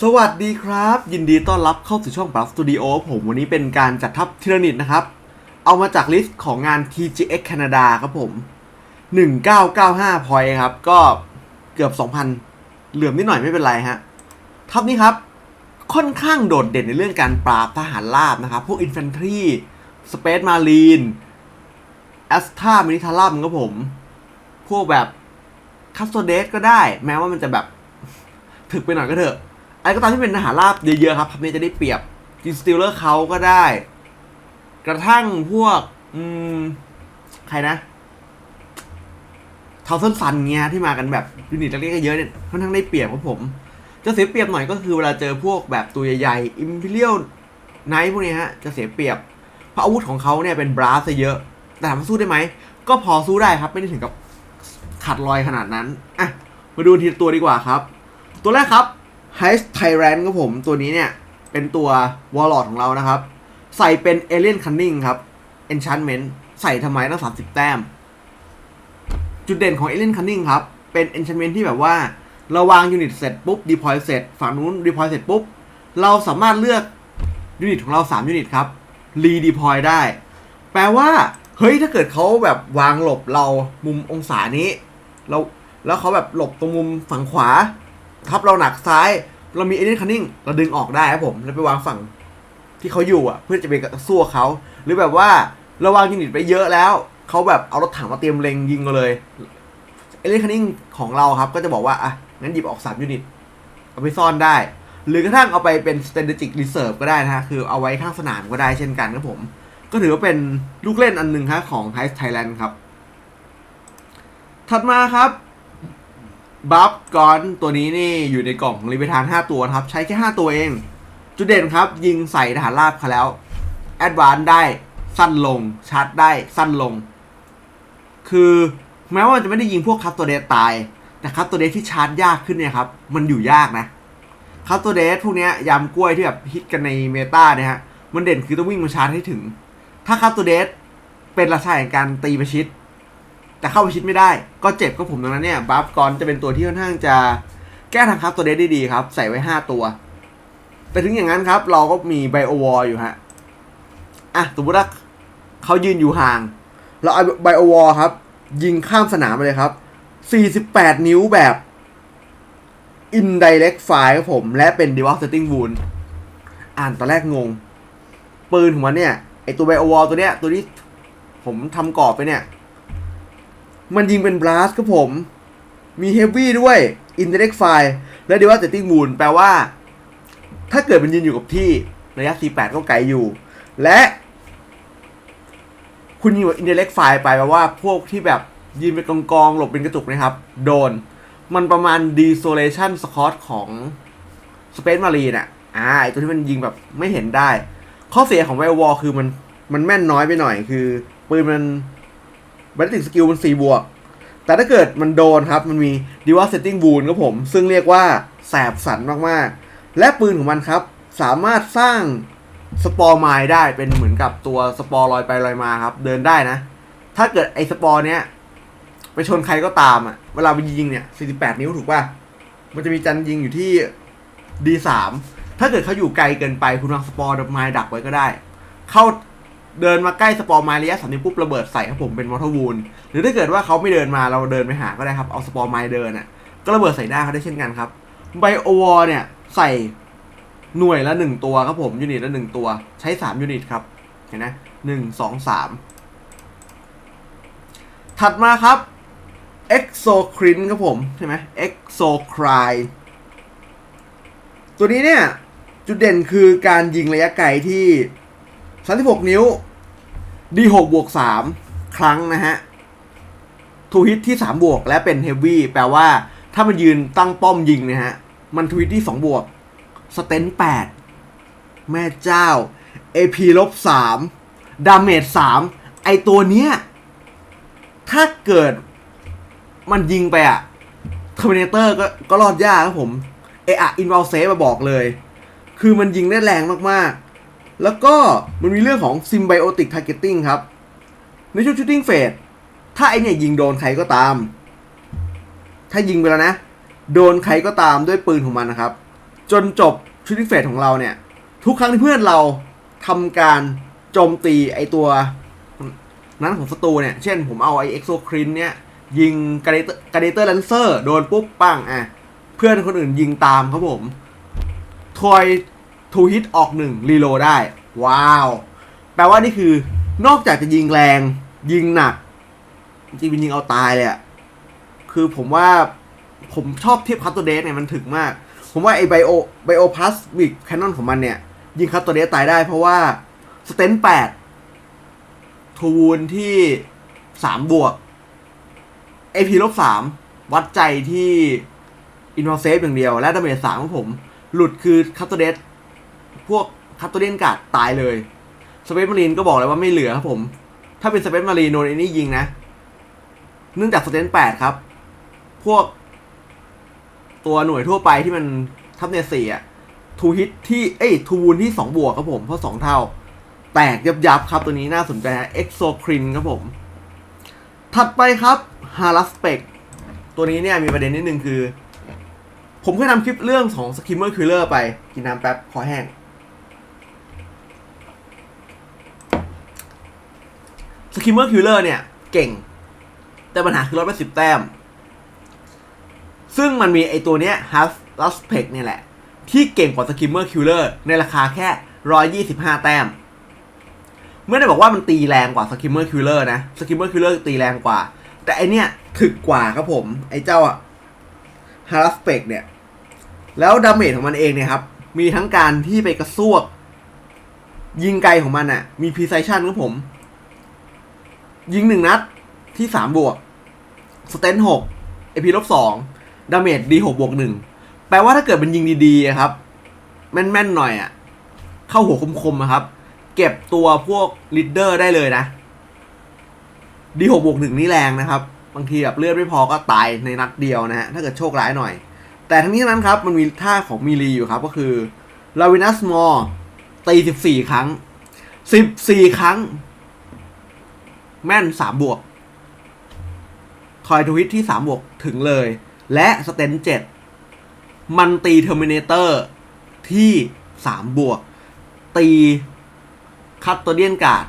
สวัสดีครับ ยินดีต้อนรับเข้าสู่ช่อง b r a f Studio ผมวันนี้เป็นการจัดทัพทีละนิดนะครับ เอามาจากลิสต์ของงาน TGX Canada ครับผม 1995 พอยครับ ก็เกือบ 2,000 เหลื่อมนิดหน่อยไม่เป็นไรฮะ ทัพนี้ครับ ค่อนข้างโดดเด่นในเรื่องการปราบทหารราบนะครับ พวก Infantry Space Marine a s t a Militarum ครับผม พวกแบบคัสโตเดสก็ได้ แม้ว่ามันจะแบบถึกไปหน่อยก็เถอะ อะไรก็ตามที่เป็นทหารราบเยอะๆครับพับนี้จะได้เปรียบจินสติลเลอร์เขาก็ได้ กระทั่งพวก อืม ใครนะเทาเซนซันเงี้ยที่มากันแบบยูนิตเล็กๆเยอะเนี่ยค่อนข้างได้เปรียบครับผม จะเสียเปรียบหน่อยก็คือเวลาเจอพวกแบบตัวใหญ่ๆอิมพีเรียลไนท์พวกเนี้ยฮะ จะเสียเปรียบ เพราะอาวุธของเขาเนี่ยเป็นบราสเยอะ แต่ถามว่าสู้ได้ไหม ก็พอสู้ได้ครับ ไม่ได้ถึงกับขาดลอยขนาดนั้น อะ มาดูทีละตัวดีกว่าครับ ตัวแรกครับ Heist Tyrant ครับผมตัวนี้เนี่ย เป็นตัว Warlord ของเรานะครับ ใส่เป็น Alien Cunning ครับ Enchantment ใส่ทำไมตั้ง 30 แต้ม จุดเด่นของ Alien Cunning ครับ เป็น Enchantment ที่แบบว่าเราวางยูนิตเสร็จปุ๊บ deploy เสร็จ ฝั่งนู้น deploy เสร็จปุ๊บ เราสามารถเลือกยูนิตของเรา 3 ยูนิตครับ re deploy ได้ แปลว่า เฮ้ย ถ้าเกิดเขาแบบวางหลบเรามุมองศานี้ เรา แล้วเขาแบบหลบตรงมุมฝั่งขวา ทับเราหนักซ้าย เรามีเอเ n นคันนิ่งเราดึงออกได้ครับผม แล้วไปวางฝั่งที่เขาอยู่อะ เพื่อจะไปสู้เขา หรือแบบว่าเราวางยูนิตไปเยอะแล้วเขาแบบเอารถถังมาเตรียมเล็งยิงเราเลยเอเ n นคันนิ่งของเราครับ ก็จะบอกว่าอะงั้นหยิบออก3ยูนิตเอาไปซ่อนได้ หรือกระทั่งเอาไปเป็น strategic reserve ก็ได้นะฮะ คือเอาไว้ข้างสนามก็ได้เช่นกันครับผม ก็ถือว่าเป็นลูกเล่นอันหนึ่งครับของ h i ไทยแลนด์ครับ ถัดมาครับ บัฟกอนตัวนี้นี่อยู่ในกล่องของรีเวทาน 5 ตัวครับ ใช้แค่ 5 ตัวเอง จุดเด่นครับ ยิงใส่ทหารราบเขาแล้ว แอดวานได้สั้นลง ชาร์จได้สั้นลง คือแม้ว่าจะไม่ได้ยิงพวกคัสโตเดสตาย แต่คัสโตเดสที่ชาร์จยากขึ้นเนี่ยครับ มันอยู่ยากนะคัสโตเดสพวกนี้ยำกล้วยที่แบบฮิตกันในเมตาเนี่ยฮะมันเด่นคือต้องวิ่งมาชาร์จให้ถึง ถ้าคัสโตเดสเป็นราชาแห่งการตีประชิด แต่เข้าไปชิดไม่ได้ ก็เจ็บก็ผมตรงนั้นเนี่ยบัฟกอนจะเป็นตัวที่ค่อนข้างจะแก้ทางคัสโตเดสได้ดีครับ ใส่ไว้ 5 ตัว แต่ถึงอย่างนั้นครับ เราก็มีไบโอวอลอยู่ฮะอะสมมติว่าเขายืนอยู่ห่าง เราเอาไบโอวอลครับ ยิงข้ามสนามไปเลยครับ 48 นิ้วแบบ indirect fire ครับผม และเป็น devastating wound อ่านตอนแรกงง ปืนของมันเนี่ย ไอตัวไบโอวอลตัวเนี้ยตัวนี้ผมทำกรอบไปเนี่ย มันยิงเป็นบลัสครับผม มีเฮฟวี่ด้วย indirect fire และ devastating wound แปลว่า ถ้าเกิดมันยืนอยู่กับที่ระยะ 48 ก็ไกลอยู่ และ คุณยิงแบบ indirect fire ไปแปลว่าพวกที่แบบยืนเป็นกองกองๆหลบเป็นกระจุกนะครับ โดน มันประมาณ desolation squad ของ Space Marine อะอ่าไอตัวที่มันยิงแบบไม่เห็นได้ ข้อเสียของไววอลคือมันมันแม่นน้อยไปหน่อยคือปืนมัน บัตติกสกิลมันสี่บวก แต่ถ้าเกิดมันโดนครับ มันมี d e v a s t a t i n g wound ครับผม ซึ่งเรียกว่าแสบสันมากๆ และปืนของมันครับ สามารถสร้างสปอร์ไมล์ได้เป็นเหมือนกับตัวสปอร์ลอยไปลอยมาครับ เดินได้นะ ถ้าเกิดไอ้สปอร์เนี้ยไปชนใครก็ตามอะ เวลาไปยิงเนี่ย 48 นิ้วถูกป่ะ มันจะมีจันยิงอยู่ที่ D3 ถ้าเกิดเขาอยู่ไกลเกินไปคุณวางสปอร์ไมล์ดักไว้ก็ได้ เข้า เดินมาใกล้สปอร์ไมล์ระยะสามนิ้วปุ๊บระเบิดใส่ครับผมเป็นมอเตอร์วูนหรือถ้าเกิดว่าเขาไม่เดินมาเราเดินไปหาก็ได้ครับเอาสปอร์ไมล์เดินอะก็ระเบิดใส่หน้าเขาได้เช่นกันครับไบโอวอเนี่ยใส่หน่วยละหนึ่งตัวครับผมยูนิตละหนึ่งตัว ใช้สามยูนิตครับเห็นนะหนึ่งสองสามถัดมาครับ Exocrin ครับผม ใช่ไหม Exocry ตัวนี้เนี่ย จุดเด่นคือการยิงระยะไกลที่ 36 นิ้ว D6 บวก 3 ครั้งนะฮะทูฮิตที่ 3 บวกและเป็นเฮฟวี่แปลว่าถ้ามันยืนตั้งป้อมยิงนะฮะ มันทูฮิตที่ 2 บวก สเตน8 แม่เจ้า AP ลบ3ดาเมจ3ไอตัวเนี้ย ถ้าเกิดมันยิงไปอะเทอร์มินเตอร์ก็ก็รอดยากครับผม เอะอะอินวอลเซฟมาบอกเลย คือมันยิงได้แรงมากๆ แล้วก็มันมีเรื่องของ Symbiotic Targeting ครับ ในช่วง Shooting Phase ถ้าไอเนี่ยยิงโดนใครก็ตาม ถ้ายิงไปแล้วนะ โดนใครก็ตามด้วยปืนของมันนะครับ จนจบชุดทิเฟสของเราเนี่ย ทุกครั้งที่เพื่อนเราทำการโจมตีไอตัวนั้นของศัตรูเนี่ย เช่นผมเอาไอเอ็กโซครินเนี่ย ยิงกาเดเตอร์กาเดเตอร์แลนเซอร์โดนปุ๊บปังอะ เพื่อนคนอื่นยิงตามครับผม ทอย ทูฮิตออกหนึ่งรีโลได้ ว้าว แปลว่านี่คือนอกจากจะยิงแรง ยิงหนัก จริงๆเป็นยิงเอาตายเลยอะคือผมว่าผมชอบเทียบคัตโตเดสเนี่ยมันถึกมาก ผมว่าไอไบโอไบโอพลาสมิกแคนนอนของมันเนี่ย ยิงคัตโตเดสตายได้เพราะว่าสเตนแปดทูวูนที่สามบวกเอพีลบสามวัดใจที่อินวอลเซฟอย่างเดียว และดาเมจสามของผม หลุดคือคัตโตเดส พวกคัตโตเดนการ์ดตายเลยสเปซมารีนก็บอกเลยว่าไม่เหลือครับผม ถ้าเป็นสเปซมารีนโดนไอ้นี่ยิงนะ เนื่องจากสเตนแปดครับ พวก ตัวหน่วยทั่วไปที่มันทับเนสี่อะทูฮิตที่เอ้ยทูวูนที่สองบวกครับผม เพราะสองเท่า แตกยับยับครับตัวนี้น่าสนใจฮะเอ็กโซครินครับผม ถัดไปครับฮารัสเปกตัวนี้เนี่ยมีประเด็นนิดนึงคือ ผมเคยทำคลิปเรื่องของสกิมเมอร์คิลเลอร์ไป กินน้ำแป๊บขอแห้ง สกิมเมอร์คิลเลอร์เนี่ย เก่ง แต่ปัญหาคือร้อยแปดสิบแต้ม ซึ่งมันมีไอตัวเนี้ยฮัสลัสเพกเนี่ยแหละ ที่เก่งกว่าสกิมเมอร์คิลเลอร์ในราคาแค่ร้อยยี่สิบห้าแต้มไม่ได้บอกว่ามันตีแรงกว่าสกิมเมอร์คิลเลอร์นะสกิมเมอร์คิลเลอร์ตีแรงกว่า แต่ไอเนี้ยถึกกว่าครับผม ไอเจ้าอะฮารัสเปกเนี่ย แล้วดาเมจของมันเองเนี่ยครับ มีทั้งการที่ไปกระซวก ยิงไกลของมันอะมีพีไซชันครับผม ยิงหนึ่งนัดที่สามบวก สเตนหกเอพีลบสองดาเมจดีหกบวกหนึ่งแปลว่าถ้าเกิดมันยิงดีๆครับ แม่นๆหน่อยอะเข้าหัวคมๆนะครับ เก็บตัวพวกลีดเดอร์ได้เลยนะ ดีหกบวกหนึ่งนี่แรงนะครับ บางทีแบบเลือดไม่พอก็ตายในนัดเดียวนะฮะ ถ้าเกิดโชคร้ายหน่อย แต่ทั้งนี้นั้นครับ มันมีท่าของมีรีอยู่ครับ ก็คือลาวินัสมอร์ตีสิบสี่ครั้งสิบสี่ครั้ง แม่นสามบวกทอยทวิตที่สามบวกถึงเลย และสเตนเจ็ดมันตีเทอร์มินเตอร์ที่สามบวก ตีคัตโตเดียนกาด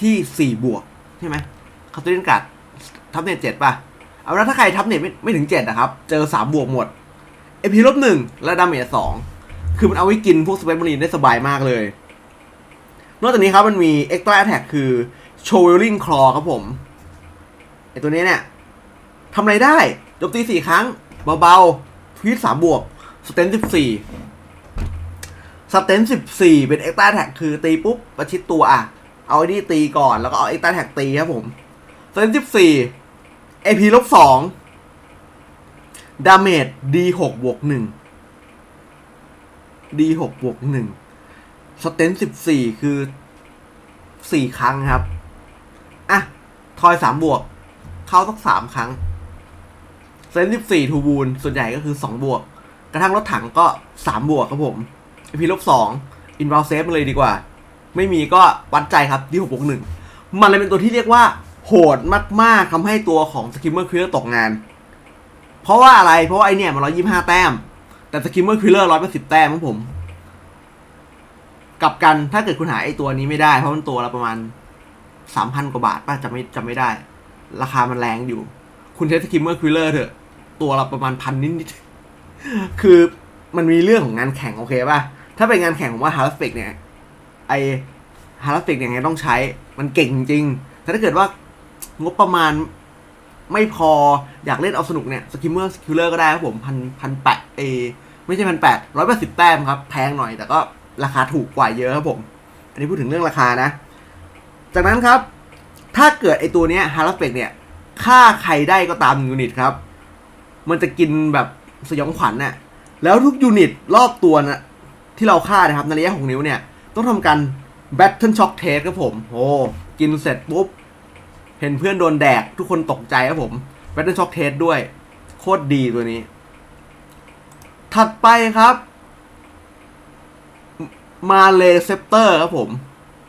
ที่สี่บวก ใช่ไหมคัตโตเดียนกาดทับเน็ตเจ็ดป่ะ เอาละถ้าใครทับเน็ตไม่ไม่ถึงเจ็ดนะครับ เจอสามบวกหมด เอพีลบหนึ่งและดาเมจสองคือมันเอาไว้กินพวกสเปซมารีนได้สบายมากเลย นอกจากนี้ครับมันมีเอ็กตร้าแท็กคือ โชเวลลิงคลอครับผมไอตัวนี้เนี่ยทำอะไรได้โจมตีสี่ครั้ง เบาๆทวีตสามบวก สเตนสิบสี่สเตนสิบสี่เป็นเอ็กต้าแท็กคือตีปุ๊บประชิดตัวอะ เอาไอ้นี่ตีก่อนแล้วก็เอาเอ็กต้าแท็กตีครับผมสเตนสิบสี่เอพีลบสองดาเมจดีหกบวกหนึ่งดีหกบวกหนึ่งสเตนสิบสี่คือสี่ครั้งครับ ทอยสามบวก เข้าสักสามครั้ง เซนสิบสี่ทูบูลส่วนใหญ่ก็คือสองบวก กระทั่งรถถังก็สามบวกครับผมพีลบสองอินวอลเซฟมาเลยดีกว่า ไม่มีก็วัดใจครับที่หกบวกหนึ่งมันเลยเป็นตัวที่เรียกว่า โหดมากๆทำให้ตัวของสกิมเมอร์คิลเลอร์ตกงาน เพราะว่าอะไรเพราะว่าไอเนี่ยมันร้อยยี่ห้าแต้ม แต่สกิมเมอร์คิลเลอร์ร้อยแปดสิบแต้มของผม กลับกันถ้าเกิดคุณหาไอตัวนี้ไม่ได้เพราะมันตัวละประมาณ สามพันกว่าบาทป่ะจำไม่จำไม่ได้ ราคามันแรงอยู่ คุณใช้สกิมเมอร์คิลเลอร์เถอะ ตัวละประมาณพันนิดๆคือมันมีเรื่องของงานแข่งโอเคป่ะ ถ้าเป็นงานแข่งผมว่าฮาร์ s เฟกเนี่ย ไอฮาร์ s เฟกเนี่ยไงต้องใช้ มันเก่งจริง แต่ถ้าเกิดว่างบประมาณไม่พออยากเล่นเอาสนุกเนี่ยสกิมเมอร์คิลเลอร์ก็ได้ครับผมพันพันแปดเอไม่ใช่พันแปดร้อยแปดสิบแต้มครับ แพงหน่อยแต่ก็ราคาถูกกว่าเยอะครับผม อันนี้พูดถึงเรื่องราคานะ จากนั้นครับ ถ้าเกิดไอตัวเนี้ยฮาร์เฟกเนี่ยฆ่าใครได้ก็ตามยูนิตครับ มันจะกินแบบสยองขวัญน่ะแล้วทุกยูนิตรอบตัวนะที่เราฆ่านะครับในระยะหกนิ้วเนี่ย ต้องทำการแบทเทิลช็อคเทสครับผมโอ้กินเสร็จปุ๊บ เห็นเพื่อนโดนแดกทุกคนตกใจครับผมแบทเทิลช็อคเทสด้วย โคตรดีตัวนี้ ถัดไปครับมาเลเซปเตอร์ครับผม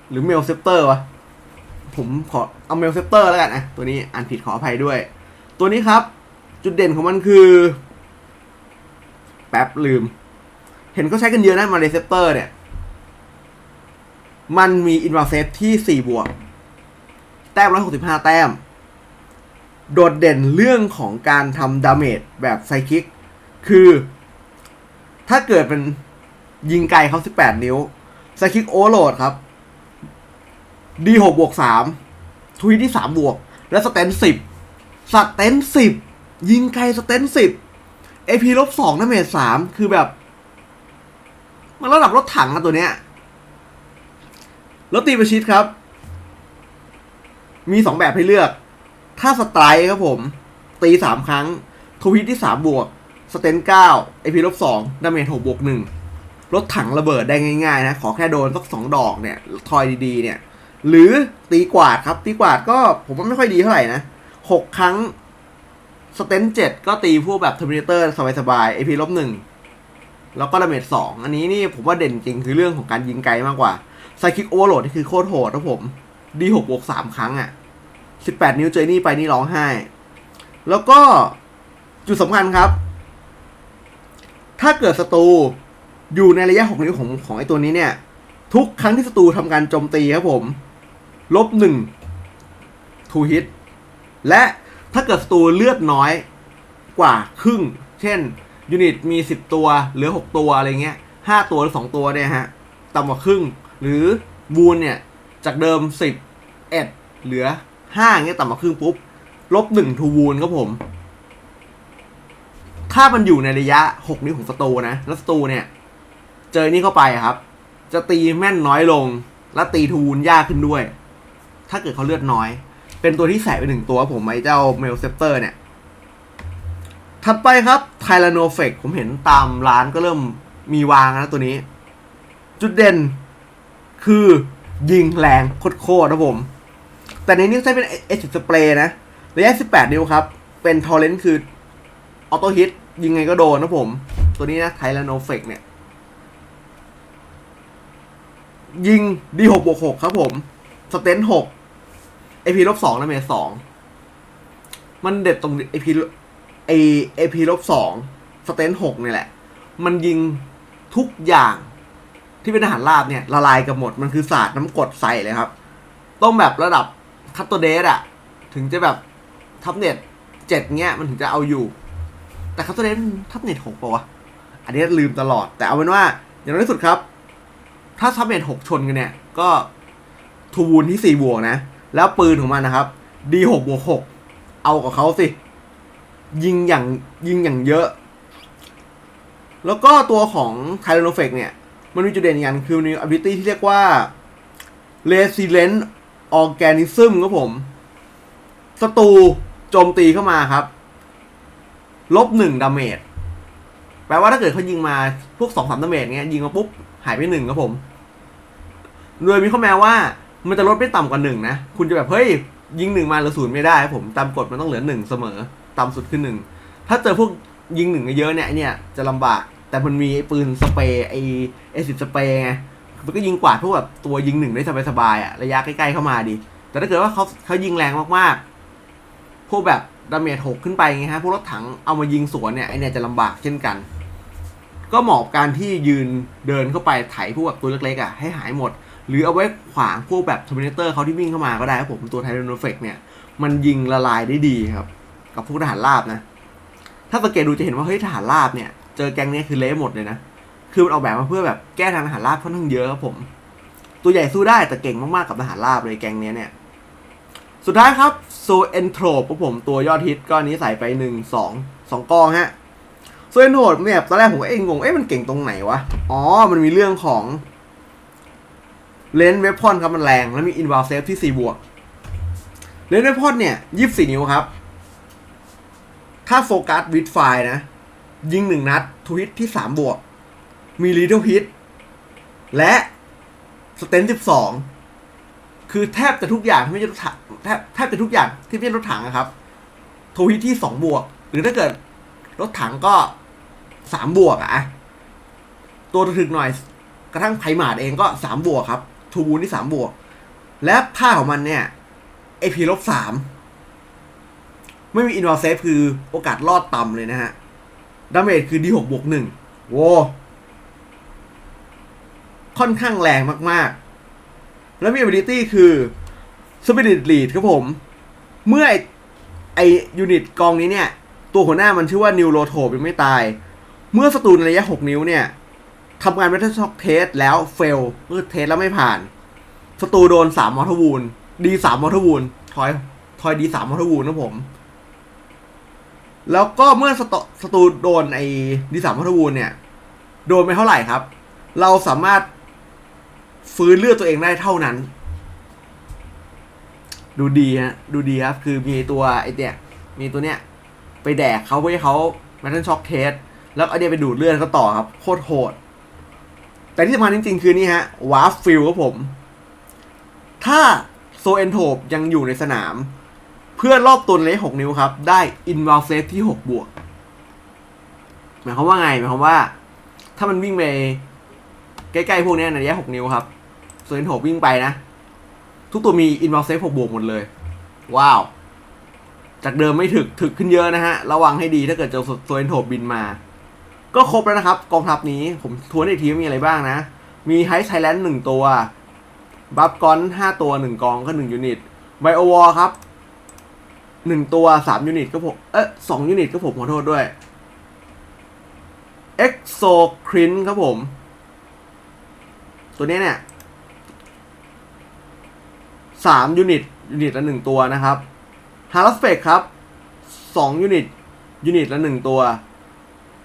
หรือเมลเซปเตอร์วะ ผมขอเอาเมลเซปเตอร์แล้วกันนะตัวนี้อ่านผิดขออภัยด้วย ตัวนี้ครับ จุดเด่นของมันคือ แป๊บลืม เห็นเขาใช้กันเยอะนะมาเลเซปเตอร์เนี่ย มันมีอินว s เซฟที่ 4 บวก แต้ม 165 แต้ม โดดเด่นเรื่องของการทำดาเมจแบบไซคิก คือ ถ้าเกิดเป็นยิงไกลเขา 18 นิ้วไซคิกโอเวอร์โหลดครับ D6 บวก3ทวีตที่3บวก และสเตน10สเตน10ยิงไกลสเตน10 AP ลบ2ดาเมจ3คือแบบ มันระดับรถถังนะตัวเนี้ยแล้วตีประชิดครับ มีสองแบบให้เลือก ถ้าสไตร์ครับผม ตีสามครั้ง ทวิตที่สามบวก สเตนเก้าไอพีลบสองดาเมจหกบวกหนึ่งรถถังระเบิดได้ง่ายๆนะ ขอแค่โดนสักสองดอกเนี่ย ทอยดีๆเนี่ย หรือตีกวาดครับ ตีกวาดก็ผมว่าไม่ค่อยดีเท่าไหร่นะหกครั้งสเตนเจ็ดก็ตีพวกแบบเทอร์มินเตอร์สบายๆไอพีลบหนึ่งแล้วก็ดาเมจสองอันนี้นี่ผมว่าเด่นจริงคือเรื่องของการยิงไกลมากกว่าไซคิกโอเวอร์โหลดนี่คือโคตรโหดนะผมดีหกบวกสามครั้งอะ่ะสิบแปดนิ้วเจอนี่ไปนี่ร้องไห้ แล้วก็จุดสำคัญครับ ถ้าเกิดศัตรูอยู่ในระยะหกนิ้วของของไอตัวนี้เนี่ย ทุกครั้งที่ศัตรูทำการโจมตีครับผม ลบหนึ่งทูฮิตและถ้าเกิดศัตรูเลือดน้อยกว่าครึ่ง เช่นยูนิตมี 10 ตัวเหลือ 6 ตัวอะไรเงี้ย 5 ตัวหรือ 2 ตัวเนี่ยฮะต่ำกว่าครึ่ง หรือบูนเนี่ย จากเดิม 10เอ็ดเหลือ5เงี้ยต่ำกว่าครึ่งปุ๊บ ลบ1ทูวูนครับผม ถ้ามันอยู่ในระยะ 6 นิ้วของศัตรูนะ แล้วศัตรูเนี่ย เจอนี่เข้าไปครับ จะตีแม่นน้อยลง และตีทูวูนยากขึ้นด้วย ถ้าเกิดเขาเลือดน้อย เป็นตัวที่ใส่ไปหนึ่งตัวผมไอ้เจ้าเมลเซปเตอร์เนี่ย ถัดไปครับไทแรโนเฟกผมเห็นตามร้านก็เริ่มมีวางนะตัวนี้ จุดเด่นคือยิงแรงโคตรๆนะผม แต่ในนี้ใช้เป็นเอชสเปรย์นะระยะ 18 นิ้วครับ เป็นทอร์เรนต์คือออโต้ฮิตยิงไงก็โดนนะผม ตัวนี้นะไทแรโนเฟกเนี่ยยิง D6 บวก6ครับผม สเตน 6 AP ลบ2นะเมจ2มันเด็ดตรง AP ไอเอพีลบสองสเตนหกนี่แหละ มันยิงทุกอย่างที่เป็นอาหารราบเนี่ย ละลายกับหมดมันคือศาสตร์น้ำกรดใส่เลยครับ ต้องแบบระดับคัตโตเดสอะถึงจะแบบทับเน็ตเจ็ดเงี้ยมันถึงจะเอาอยู่ แต่คัตโตเดสทับเน็ตหกปะวะอันนี้ลืมตลอด แต่เอาเป็นว่า อย่างน้อยที่สุดครับ ถ้าทับเน็ตหกชนกันเนี่ย ก็ทูวูนที่สี่บวกนะ แล้วปืนของมันนะครับดีหกบวกหกเอากับเขาสิ ยิงอย่างยิงอย่างเยอะ แล้วก็ตัวของไท r รโนเฟกเนี่ย มันมีจุดเด่นอย่างคือมี ability ที่เรียกว่า resilient organism ครับผมศัตรูโจมตีเข้ามาครับ ลบหนึ่งดาเมจแปลว่าถ้าเกิดเขายิงมาพวกสองสามดาเมจเงี้ยยิงมาปุ๊บ หายไปหนึ่งครับผม โดยมีข้อแม้ว่า มันจะลดไม่ต่ำกว่าหนึ่งนะ คุณจะแบบ เฮ้ย ยิงหนึ่งมาเหลือศูนย์ไม่ได้ผมตามกฎมันต้องเหลือหนึ่งเสมอต่ำสุดคือหนึ่งถ้าเจอพวกยิงหนึ่งเยอะเนี่ยเนี่ยจะลำบาก แต่มันมีปืนสเปรย์ไอ้ไอสิบสเปรย์ไงมันก็ยิงกวาดพวกแบบตัวยิงหนึ่งได้สบายๆอะระยะใกล้ๆเข้ามาดี แต่ถ้าเกิดว่าเขาเขายิงแรงมากๆ พวกแบบดาเมจหกขึ้นไปไงฮะพวกรถถังเอามายิงสวนเนี่ยไอเนี่ยจะลำบากเช่นกัน ก็เหมาะกับการที่ยืนเดินเข้าไปไถพวกแบบตัวเล็กๆอะให้หายหมด หรือเอาไว้ขวางพวกแบบทอร์มินเตอร์เขาที่วิ่งเข้ามาก็ได้ครับผมตัวไทเรโนเฟกเนี่ย มันยิงละลายได้ดีครับ กับพวกทหารราบนะ ถ้าสังเกตดูจะเห็นว่าเฮ้ยทหารราบเนี่ย เจอแก๊งนี้คือเละหมดเลยนะ คือมันออกแบบมาเพื่อแบบแก้ทางทหารราบค่อนข้างเยอะครับผม ตัวใหญ่สู้ได้แต่เก่งมากๆกับทหารราบเลยแก๊งนี้เนี่ย สุดท้ายครับโซเอนโทรปผมตัวยอดฮิตก้อนนี้ใส่ไปหนึ่งสองสองกองฮะโซเอนโทรปเนี่ยตอนแรกผมก็เอ้งงเอ๊ะมันเก่งตรงไหนวะอ๋อมันมีเรื่องของ เลนส์เวพอนครับมันแรง แล้วมีอินวาเซฟที่ 4 บวก เลนส์เวพอนเนี่ยยี่สี่นิ้วครับ ถ้าโฟกัสวิดไฟนะ ยิงหนึ่งนัดทวิตที่ 3 บวก มีลีดเดิลฮิต และสเตนสิบสองคือแทบจะทุกอย่างที่ไม่ใช่รถถังแทบแทบจะทุกอย่างที่ไม่ใช่รถถังนะครับทวิตที่สองบวก หรือถ้าเกิดรถถังก็สามบวกอะตัวถึกหน่อยกระทั่งไพมาดเองก็สามบวกครับ ทูบูนที่สามบวก และท่าของมันเนี่ยเอพีลบสามไม่มีอินวอลเซฟคือโอกาสรอดต่ำเลยนะฮะ ดาเมจคือดีหกบวกหนึ่งโว้ค่อนข้างแรงมากๆ แล้วมี ability คือ Spirit Lead ครับผม เมื่อไอยูนิตกองนี้เนี่ย ตัวหัวหน้ามันชื่อว่า New Roto ยังไม่ตาย เมื่อศัตรูในระยะ 6 นิ้วเนี่ย ทำงาน Metal Shock Test แล้ว fail เมื่อเทสแล้วไม่ผ่านศัตรูโดน3มมอเทอร์วูนดี3มมอเทอร์วูนทอยทอยดี3มมอเทอร์วูนนะผม แล้วก็เมื่อสตศัตรูโดนไอ้ดีสามมอเทอร์วูนเนี่ย โดนไปเท่าไหร่ครับ เราสามารถฟื้นเลือดตัวเองได้เท่านั้น ดูดีฮะดูดีครับ คือมีตัวไอเนี่ยมีตัวเนี้ยไปแดกเขาเพื่อให้เขาแมทเทนช็อกเทสแล้วไอเดียไปดูดเลือดเขาต่อครับ โคตรโหด แต่ที่สำคัญจริงๆ คือนี่ฮะวาร์ฟฟิลครับผม ถ้าโซเอนโทปยังอยู่ในสนาม เพื่อรอบตัวเลขหกนิ้วครับ ได้อินว l ลเซฟที่หกบวก หมายความว่าไง หมายความว่า ถ้ามันวิ่งไปใกล้ๆ พวกนี้ในระยะหกนิ้วครับ โซเอนโทปวิ่งไปนะ ทุกตัวมีอินว l ลเซฟหกบวกหมดเลย ว้าว จากเดิมไม่ถึกถึกขึ้นเยอะนะฮะ ระวังให้ดีถ้าเกิดเจอโซเอนโทปบินมา ก็ครบแล้วนะครับ กองทัพนี้ผมทวนอีกทีว่ามีอะไรบ้างนะ มีไฮไทแลนด์หนึ่งตัว บัฟกอนห้าตัวหนึ่งกองก็หนึ่งยูนิตไบโอวอลครับหนึ่งตัวสามยูนิตก็ผมเอ๊ะสองยูนิตก็ผมขอโทษด้วยเอ็กโซครินครับผม ตัวนี้เนี่ยสามยูนิตยูนิตละหนึ่งตัวนะครับฮาร์สเปกครับสองยูนิตยูนิตละหนึ่งตัว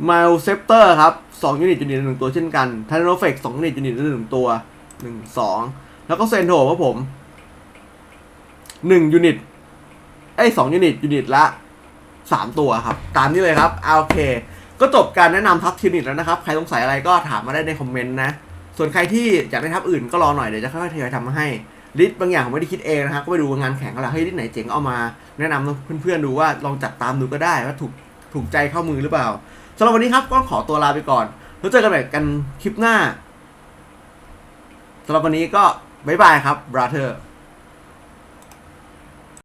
ม i ลเซปเตอร์ครับสองยูนิตยูนิตหนึ่งตัวเช่นกันท n นโนเฟกสองยูนิตยูนิตหนึ่งตัวหนึ่งสองแล้วก็เซนโทครับผมหนึ่งยูนิตไอ้สองยูนิตยูนิตละสามตัวครับ ตามนี้เลยครับโอเค ก็จบการแนะนำทัพทีนิตแล้วนะครับ ใครสงสัยอะไรก็ถามมาได้ในคอมเมนต์นะ ส่วนใครที่อยากได้ทัพอื่นก็รอหน่อยเดี๋ยวจะค่อยๆทยอยทำมาให้ลิสต์บางอย่างผมไม่ได้คิดเองนะครับก็ไปดูงานแข่งกันแล้วเฮ้ยลิสต์ไหนเจ๋งเอามา แนะนำเพื่อนๆดูว่าลองจัดตามดูก็ได้ว่าถูกถูกใจเข้ามือหรือเปล่า สำหรับวันนี้ครับก็ขอตัวลาไปก่อนแล้วเจอกันใหม่กันคลิปหน้าสำหรับวันนี้ก็บ๊ายบายครับ brother